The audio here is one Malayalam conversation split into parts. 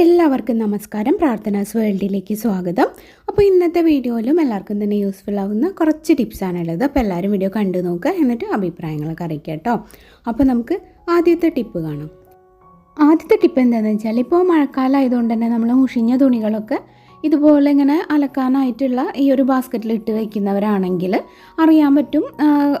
എല്ലാവർക്കും നമസ്കാരം. പ്രാർത്ഥനാസ് വേൾഡിലേക്ക് സ്വാഗതം. അപ്പോൾ ഇന്നത്തെ വീഡിയോയിലും എല്ലാവർക്കും തന്നെ യൂസ്ഫുൾ ആവുന്ന കുറച്ച് ടിപ്സാണുള്ളത് അപ്പോൾ എല്ലാവരും വീഡിയോ കണ്ടു നോക്കുക എന്നിട്ട് അഭിപ്രായങ്ങളൊക്കെ അറിയിക്കുക കേട്ടോ. അപ്പോൾ നമുക്ക് ആദ്യത്തെ ടിപ്പ് കാണാം. ആദ്യത്തെ ടിപ്പ് എന്താണെന്ന് വെച്ചാൽ ഇപ്പോൾ മഴക്കാലം ആയതുകൊണ്ട് തന്നെ നമ്മൾ മുഷിഞ്ഞ തുണികളൊക്കെ ഇതുപോലെ ഇങ്ങനെ അലക്കാനായിട്ടുള്ള ഈ ഒരു ബാസ്ക്കറ്റിൽ ഇട്ട് വയ്ക്കുന്നവരാണെങ്കിൽ അറിയാൻ പറ്റും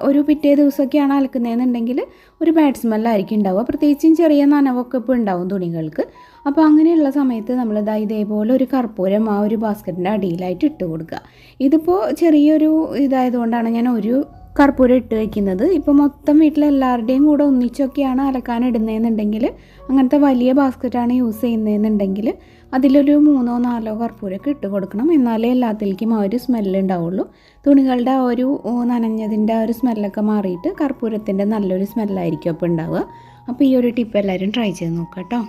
ഒരു പിറ്റേ ദിവസമൊക്കെയാണ് അലക്കുന്നതെന്നുണ്ടെങ്കിൽ ഒരു ബാഡ് സ്മെല്ലായിരിക്കും ഉണ്ടാവുക. പ്രത്യേകിച്ചും ചെറിയ നനവൊക്കെ ഇപ്പോൾ ഉണ്ടാവും തുണികൾക്ക്. അപ്പോൾ അങ്ങനെയുള്ള സമയത്ത് നമ്മൾ ഇതാ ഇതേപോലെ ഒരു കർപ്പൂരം ആ ഒരു ബാസ്ക്കറ്റിന്റെ അടിയിലായിട്ട് ഇട്ട് കൊടുക്കുക. ഇതിപ്പോൾ ചെറിയൊരു ഇതായതുകൊണ്ടാണ് ഞാൻ ഒരു കർപ്പൂരം ഇട്ട് വയ്ക്കുന്നത് ഇപ്പോൾ മൊത്തം വീട്ടിലെല്ലാവരുടെയും കൂടെ ഒന്നിച്ചൊക്കെയാണ് അലക്കാൻ ഇടുന്നതെന്നുണ്ടെങ്കിൽ അങ്ങനത്തെ വലിയ ബാസ്ക്കറ്റാണ് യൂസ് ചെയ്യുന്നതെന്നുണ്ടെങ്കിൽ അതിലൊരു മൂന്നോ നാലോ കർപ്പൂരമൊക്കെ ഇട്ട് കൊടുക്കണം. എന്നാലേ എല്ലാത്തിലേക്കും ആ ഒരു സ്മെല്ല് ഉണ്ടാവുള്ളൂ. തുണികളുടെ ആ ഒരു നനഞ്ഞതിന്റെ ആ ഒരു സ്മെല്ലൊക്കെ മാറിയിട്ട് കർപ്പൂരത്തിന്റെ നല്ലൊരു സ്മെല്ലായിരിക്കും അപ്പോൾ ഉണ്ടാവുക. അപ്പോൾ ഈ ഒരു ടിപ്പ് എല്ലാവരും ട്രൈ ചെയ്ത് നോക്കാം കേട്ടോ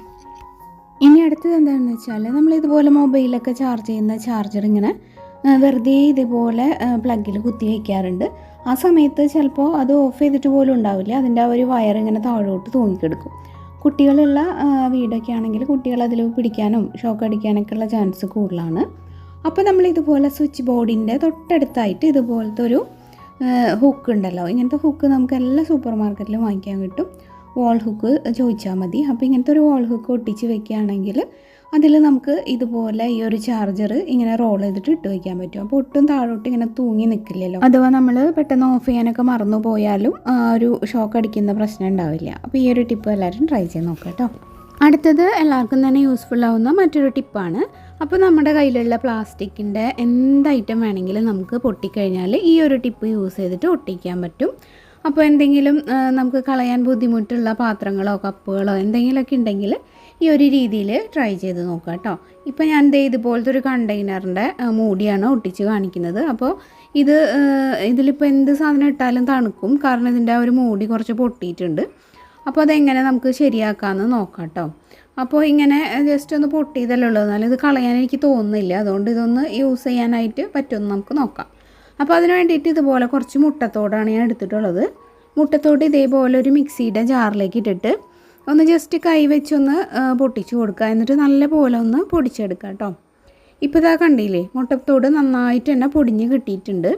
ഇനി അടുത്തത് എന്താണെന്ന് വെച്ചാൽ നമ്മൾ ഇതുപോലെ മൊബൈലൊക്കെ ചാർജ് ചെയ്യുന്ന ചാർജർ ഇങ്ങനെ വെറുതെ ഇതുപോലെ പ്ലഗിൽ കുത്തി വയ്ക്കാറുണ്ട് ആ സമയത്ത് ചിലപ്പോൾ അത് ഓഫ് ചെയ്തിട്ട് പോലും ഉണ്ടാവില്ല. അതിന്റെ ആ ഒരു വയർ ഇങ്ങനെ താഴോട്ട് തൂങ്ങിക്കെടുക്കും. കുട്ടികളുള്ള വീടൊക്കെ ആണെങ്കിൽ കുട്ടികൾ അതിൽ പിടിക്കാനും ഷോക്ക് അടിക്കാനൊക്കെ ഉള്ള ചാൻസ് കൂടുതലാണ്. അപ്പോൾ നമ്മൾ ഇതുപോലെ സ്വിച്ച് ബോർഡിന്റെ തൊട്ടടുത്തായിട്ട് ഇതുപോലത്തെ ഒരു ഹുക്ക് ഉണ്ടല്ലോ. ഇങ്ങനത്തെ ഹുക്ക് നമുക്ക് എല്ലാ സൂപ്പർ മാർക്കറ്റിലും വാങ്ങിക്കാൻ കിട്ടും. വാൾ ഹുക്ക് ചോദിച്ചാൽ മതി. അപ്പോൾ ഇങ്ങനത്തെ ഒരു വാൾ ഹുക്ക് ഒട്ടിച്ച് വെക്കുകയാണെങ്കിൽ അതിൽ നമുക്ക് ഇതുപോലെ ഈ ഒരു ചാർജർ ഇങ്ങനെ റോൾ ചെയ്തിട്ട് ഇട്ട് വയ്ക്കാൻ പറ്റും. അപ്പോൾ ഒട്ടും താഴോട്ട് ഇങ്ങനെ തൂങ്ങി നിൽക്കില്ലല്ലോ. അഥവാ നമ്മൾ പെട്ടെന്ന് ഓഫ് ചെയ്യാനൊക്കെ മറന്നു പോയാലും ഒരു ഷോക്ക് അടിക്കുന്ന പ്രശ്നം ഉണ്ടാവില്ല. അപ്പോൾ ഈ ഒരു ടിപ്പ് എല്ലാവരും ട്രൈ ചെയ്ത് നോക്കാം കേട്ടോ. അടുത്തത് എല്ലാവർക്കും തന്നെ യൂസ്ഫുൾ ആവുന്ന മറ്റൊരു ടിപ്പാണ് അപ്പോൾ നമ്മുടെ കയ്യിലുള്ള പ്ലാസ്റ്റിക്കിന്റെ എന്ത് ഐറ്റം വേണമെങ്കിലും നമുക്ക് പൊട്ടിക്കഴിഞ്ഞാൽ ഈ ഒരു ടിപ്പ് യൂസ് ചെയ്തിട്ട് ഒട്ടിക്കാൻ പറ്റും. അപ്പോൾ എന്തെങ്കിലും നമുക്ക് കളയാൻ ബുദ്ധിമുട്ടുള്ള പാത്രങ്ങളോ കപ്പുകളോ എന്തെങ്കിലുമൊക്കെ ഉണ്ടെങ്കിൽ ഈ ഒരു രീതിയിൽ ട്രൈ ചെയ്ത് നോക്കാം കേട്ടോ. ഇപ്പോൾ ഞാൻ ദേ ഇതുപോലത്തെ ഒരു കണ്ടെയ്നറിന്റെ മൂടിയാണ് ഒട്ടിച്ച് കാണിക്കുന്നത്. അപ്പോൾ ഇത് ഇതിലിപ്പോൾ എന്ത് സാധനം ഇട്ടാലും തണുക്കും. കാരണം ഇതിന്റെ ആ ഒരു മൂടി കുറച്ച് പൊട്ടിയിട്ടുണ്ട്. അപ്പോൾ അതെങ്ങനെ നമുക്ക് ശരിയാക്കാമെന്ന് നോക്കാം കേട്ടോ. അപ്പോൾ ഇങ്ങനെ ജസ്റ്റ് ഒന്ന് പൊട്ടിയതല്ലേ ഉള്ളൂ. എന്നാലും ഇത് കളയാൻ എനിക്ക് തോന്നുന്നില്ല. അതുകൊണ്ട് ഇതൊന്ന് യൂസ് ചെയ്യാനായിട്ട് പറ്റുമെന്ന് നമുക്ക് നോക്കാം. അപ്പോൾ അതിന് വേണ്ടിയിട്ട് ഇതുപോലെ കുറച്ച് മുട്ടത്തോടാണ് ഞാൻ എടുത്തിട്ടുള്ളത്. മുട്ടത്തോട് ഇതേപോലെ ഒരു മിക്സിയുടെ ജാറിലേക്ക് ഇട്ടിട്ട് ഒന്ന് ജസ്റ്റ് കൈ വെച്ചൊന്ന് പൊട്ടിച്ച് കൊടുക്കുക. എന്നിട്ട് നല്ല പോലെ ഒന്ന് പൊടിച്ചെടുക്കുക കേട്ടോ. ഇപ്പോൾ ഇതാ കണ്ടില്ലേ മുട്ടത്തോട് നന്നായിട്ട് തന്നെ പൊടിഞ്ഞ് കിട്ടിയിട്ടുണ്ട്.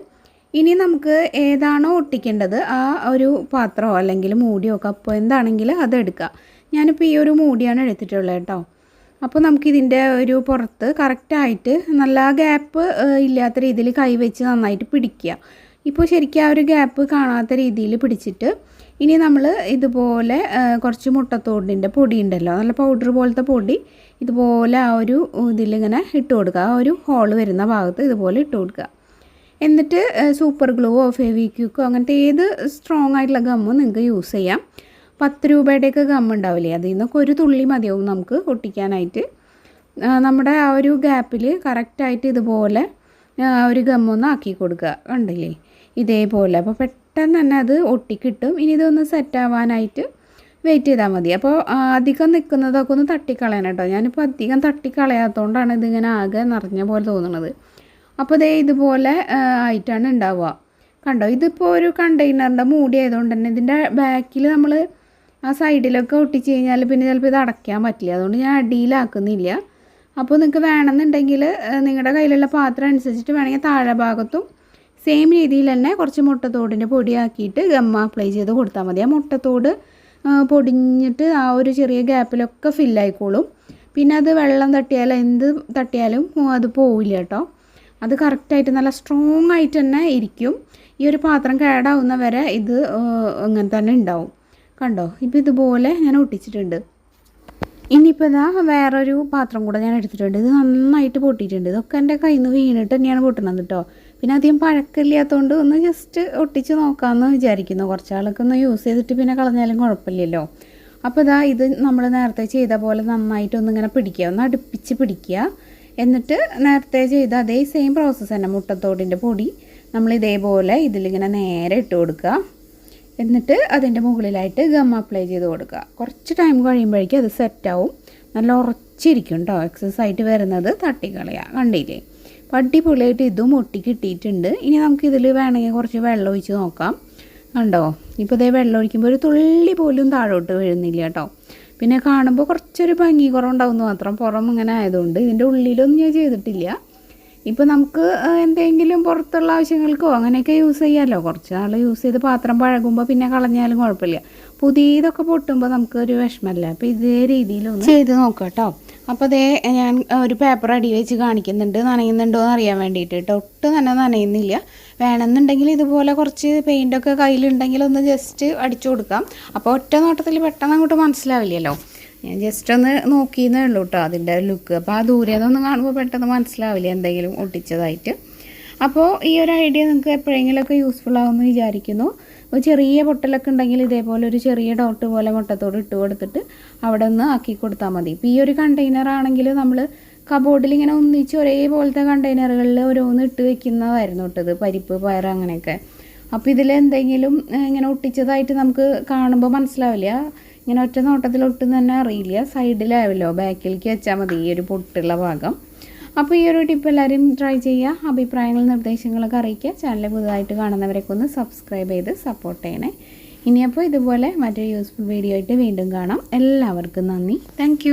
ഇനി നമുക്ക് ഏതാണോ ഒട്ടിക്കേണ്ടത് ആ ഒരു പാത്രമോ അല്ലെങ്കിൽ മൂടിയോ കപ്പോ എന്താണെങ്കിലും അതെടുക്കുക ഞാനിപ്പോൾ ഈ ഒരു മൂടിയാണ് എടുത്തിട്ടുള്ളത് കേട്ടോ. അപ്പോൾ നമുക്കിതിന്റെ ഒരു പുറത്ത് കറക്റ്റായിട്ട് നല്ല ഗ്യാപ്പ് ഇല്ലാത്ത രീതിയിൽ കൈവച്ച് നന്നായിട്ട് പിടിക്കുക. ഇപ്പോൾ ശരിക്കും ആ ഒരു ഗ്യാപ്പ് കാണാത്ത രീതിയിൽ പിടിച്ചിട്ട് ഇനി നമ്മൾ ഇതുപോലെ കുറച്ച് മുട്ടത്തോടിന്റെ പൊടി ഉണ്ടല്ലോ നല്ല പൗഡർ പോലത്തെ പൊടി ഇതുപോലെ ആ ഒരു ഇതിലിങ്ങനെ ഇട്ട് കൊടുക്കുക. ആ ഒരു ഹോൾ വരുന്ന ഭാഗത്ത് ഇതുപോലെ ഇട്ട് കൊടുക്കുക. എന്നിട്ട് സൂപ്പർ ഗ്ലൂവോ ഫെവിക്യൂക്കോ അങ്ങനത്തെ ഏത് സ്ട്രോങ് ആയിട്ടുള്ള ഗമ്മും നിങ്ങൾക്ക് യൂസ് ചെയ്യാം. പത്ത് രൂപയുടെയൊക്കെ ഗം ഉണ്ടാവില്ലേ? അതിൽ നിന്നൊക്കെ ഒരു തുള്ളി മതിയാവും നമുക്ക് ഒട്ടിക്കാനായിട്ട്. നമ്മുടെ ആ ഒരു ഗ്യാപ്പിൽ കറക്റ്റായിട്ട് ഇതുപോലെ ഒരു ഗമ്മൊന്ന് ആക്കി കൊടുക്കുക. കണ്ടില്ലേ? ഇതേപോലെ. അപ്പോൾ പെട്ടെന്ന് തന്നെ അത് ഒട്ടിക്കിട്ടും. ഇനി ഇതൊന്ന് സെറ്റാവാനായിട്ട് വെയിറ്റ് ചെയ്താൽ മതി. അപ്പോൾ അധികം നിൽക്കുന്നതൊക്കെ ഒന്ന് തട്ടിക്കളയണം കേട്ടോ. ഞാനിപ്പോൾ അധികം തട്ടിക്കളയാത്തതുകൊണ്ടാണ് ഇതിങ്ങനെ ആകെ നിറഞ്ഞ പോലെ തോന്നുന്നത് അപ്പോൾ ഇതേ ഇതുപോലെ ആയിട്ടാണ് ഉണ്ടാവുക കണ്ടോ? ഇതിപ്പോൾ ഒരു കണ്ടെയ്നറിന്റെ മൂടി ആയതുകൊണ്ട് തന്നെ ഇതിന്റെ ബാക്കിൽ നമ്മൾ ആ സൈഡിലൊക്കെ ഒട്ടിച്ച് കഴിഞ്ഞാൽ പിന്നെ ചിലപ്പോൾ ഇത് അടയ്ക്കാൻ പറ്റില്ല. അതുകൊണ്ട് ഞാൻ അടിയിലാക്കുന്നില്ല. അപ്പോൾ നിങ്ങൾക്ക് വേണമെന്നുണ്ടെങ്കിൽ നിങ്ങളുടെ കയ്യിലുള്ള പാത്രം അനുസരിച്ചിട്ട് വേണമെങ്കിൽ താഴെ ഭാഗത്തും സെയിം രീതിയിൽ തന്നെ കുറച്ച് മുട്ടത്തോടിന്റെ പൊടിയാക്കിയിട്ട് ഗമ്മ അപ്ലൈ ചെയ്ത് കൊടുത്താൽ മതി. ആ മുട്ടത്തോട് പൊടിഞ്ഞിട്ട് ആ ഒരു ചെറിയ ഗ്യാപ്പിലൊക്കെ ഫില്ലായിക്കോളും പിന്നെ അത് വെള്ളം തട്ടിയാലും എന്ത് തട്ടിയാലും അത് പോവില്ല കേട്ടോ. അത് കറക്റ്റായിട്ട് നല്ല സ്ട്രോങ് ആയിട്ട് തന്നെ ഇരിക്കും. ഈ ഒരു പാത്രം കേടാവുന്ന വരെ ഇത് അങ്ങനെ തന്നെ ഉണ്ടാവും. കണ്ടോ? ഇപ്പോൾ ഇതുപോലെ ഞാൻ ഒട്ടിച്ചിട്ടുണ്ട്. ഇനിയിപ്പോൾ ഇതാ വേറൊരു പാത്രം കൂടെ ഞാൻ എടുത്തിട്ടുണ്ട്. ഇത് നന്നായിട്ട് പൊട്ടിയിട്ടുണ്ട്. ഇതൊക്കെ എന്റെ കയ്യിൽ നിന്ന് വീണിട്ട് തന്നെയാണ് പൊട്ടുന്നത് കേട്ടോ പിന്നെ അധികം പഴക്കമില്ലാത്തതുകൊണ്ട് ഒന്ന് ജസ്റ്റ് ഒട്ടിച്ച് നോക്കാമെന്ന് വിചാരിക്കുന്നു. കുറച്ചാളൊക്കെ ഒന്ന് യൂസ് ചെയ്തിട്ട് പിന്നെ കളഞ്ഞാലും കുഴപ്പമില്ലല്ലോ. അപ്പോൾ ഇതാ ഇത് നമ്മൾ നേരത്തെ ചെയ്ത പോലെ നന്നായിട്ടൊന്നിങ്ങനെ പിടിക്കുക. ഒന്ന് അടുപ്പിച്ച് പിടിക്കുക. എന്നിട്ട് നേരത്തെ ചെയ്ത അതേ സെയിം പ്രോസസ്സ് തന്നെ. മുട്ടത്തോടിന്റെ പൊടി. നമ്മൾ ഇതേപോലെ ഇതിലിങ്ങനെ നേരെ ഇട്ട് കൊടുക്കുക. എന്നിട്ട് അതിന്റെ മുകളിലായിട്ട് ഗം അപ്ലൈ ചെയ്ത് കൊടുക്കുക. കുറച്ച് ടൈം കഴിയുമ്പോഴേക്കും അത് സെറ്റാവും നല്ല ഉറച്ചിരിക്കും കേട്ടോ എക്സസൈസ് ആയിട്ട് വരുന്നത് തട്ടിക്കളയുക കണ്ടില്ലേ? അപ്പോൾ ഇതും ഒട്ടി കിട്ടിയിട്ടുണ്ട്. ഇനി നമുക്ക് ഇതിൽ വേണമെങ്കിൽ കുറച്ച് വെള്ളം ഒഴിച്ച് നോക്കാം. കണ്ടോ? ഇപ്പോൾ ഇതേ വെള്ളം ഒഴിക്കുമ്പോൾ ഒരു തുള്ളി പോലും താഴോട്ട് വീഴുന്നില്ല കേട്ടോ പിന്നെ കാണുമ്പോൾ കുറച്ചൊരു ഭംഗി കുറവുണ്ടാവുമെന്ന് മാത്രം പുറം ഇങ്ങനെ ആയതുകൊണ്ട് ഇതിന്റെ ഉള്ളിലൊന്നും ഞാൻ ചെയ്തിട്ടില്ല. ഇപ്പോൾ നമുക്ക് എന്തെങ്കിലും പുറത്തുള്ള ആവശ്യങ്ങൾക്കോ അങ്ങനെയൊക്കെ യൂസ് ചെയ്യാമല്ലോ കുറച്ച് നാൾ യൂസ് ചെയ്ത് പാത്രം പഴകുമ്പോൾ പിന്നെ കളഞ്ഞാലും കുഴപ്പമില്ല. പുതിയതൊക്കെ പൊട്ടുമ്പോൾ നമുക്ക് ഒരു വിഷമമല്ല അപ്പോൾ ഇതേ രീതിയിലൊന്ന് ചെയ്ത് നോക്കാം കേട്ടോ അപ്പോൾ അതേ ഞാൻ ഒരു പേപ്പർ അടി വെച്ച് കാണിക്കുന്നുണ്ട്. നനയുന്നുണ്ടോ എന്ന് അറിയാൻ വേണ്ടിയിട്ട്. കേട്ടോ ഒട്ടും തന്നെ നനയുന്നില്ല. വേണമെന്നുണ്ടെങ്കിൽ ഇതുപോലെ കുറച്ച് പെയിന്റൊക്കെ കയ്യിലുണ്ടെങ്കിൽ ഒന്ന് ജസ്റ്റ് അടിച്ചു കൊടുക്കാം. അപ്പോൾ ഒറ്റ നോട്ടത്തിൽ പെട്ടെന്ന് അങ്ങോട്ട് മനസ്സിലാവില്ലല്ലോ. ഞാൻ ജസ്റ്റ് ഒന്ന് നോക്കിയെന്നേ ഉള്ളൂ കേട്ടോ അതിന്റെ ലുക്ക് അപ്പോൾ ആ ദൂരെ നിന്നൊന്നും കാണുമ്പോൾ പെട്ടെന്ന് മനസ്സിലാവില്ല എന്തെങ്കിലും ഒട്ടിച്ചതായിട്ട്. അപ്പോൾ ഈ ഒരു ഐഡിയ നിങ്ങൾക്ക് എപ്പോഴെങ്കിലുമൊക്കെ യൂസ്ഫുൾ ആവുമെന്ന് വിചാരിക്കുന്നു. അപ്പോൾ ചെറിയ പൊട്ടലൊക്കെ ഉണ്ടെങ്കിൽ ഇതേപോലെ ഒരു ചെറിയ ഡോട്ട് പോലെ മുട്ടത്തോട് ഇട്ട് കൊടുത്തിട്ട് അവിടെ നിന്ന് ആക്കി കൊടുത്താൽ മതി. ഇപ്പോൾ ഈ ഒരു കണ്ടെയ്നർ ആണെങ്കിൽ നമ്മൾ കബോർഡിൽ ഇങ്ങനെ ഒന്നിച്ച് ഒരേപോലത്തെ കണ്ടെയ്നറുകളിൽ ഓരോന്ന് ഇട്ട് വെക്കുന്നതായിരുന്നു ഇട്ടത് പരിപ്പ് പയർ അങ്ങനെയൊക്കെ. അപ്പോൾ ഇതിൽ എന്തെങ്കിലും ഇങ്ങനെ ഒട്ടിച്ചതായിട്ട് നമുക്ക് കാണുമ്പോൾ മനസ്സിലാവില്ല. ഇങ്ങനെ ഒറ്റ നോട്ടത്തിൽ ഒട്ടും തന്നെ അറിയില്ല. സൈഡിലാവില്ലോ ബാക്കിലേക്ക് വെച്ചാൽ മതി ഈ ഒരു പൊട്ടുള്ള ഭാഗം. അപ്പോൾ ഈ ഒരു ടിപ്പ് എല്ലാവരും ട്രൈ ചെയ്യുക. അഭിപ്രായങ്ങളും നിർദ്ദേശങ്ങളൊക്കെ അറിയിക്കുക. ചാനൽ പുതുതായിട്ട് കാണുന്നവരൊക്കെ ഒന്ന് സബ്സ്ക്രൈബ് ചെയ്ത് സപ്പോർട്ട് ചെയ്യണേ. ഇനിയപ്പോൾ ഇതുപോലെ മറ്റൊരു യൂസ്ഫുൾ വീഡിയോ ആയിട്ട് വീണ്ടും കാണാം. എല്ലാവർക്കും നന്ദി. താങ്ക്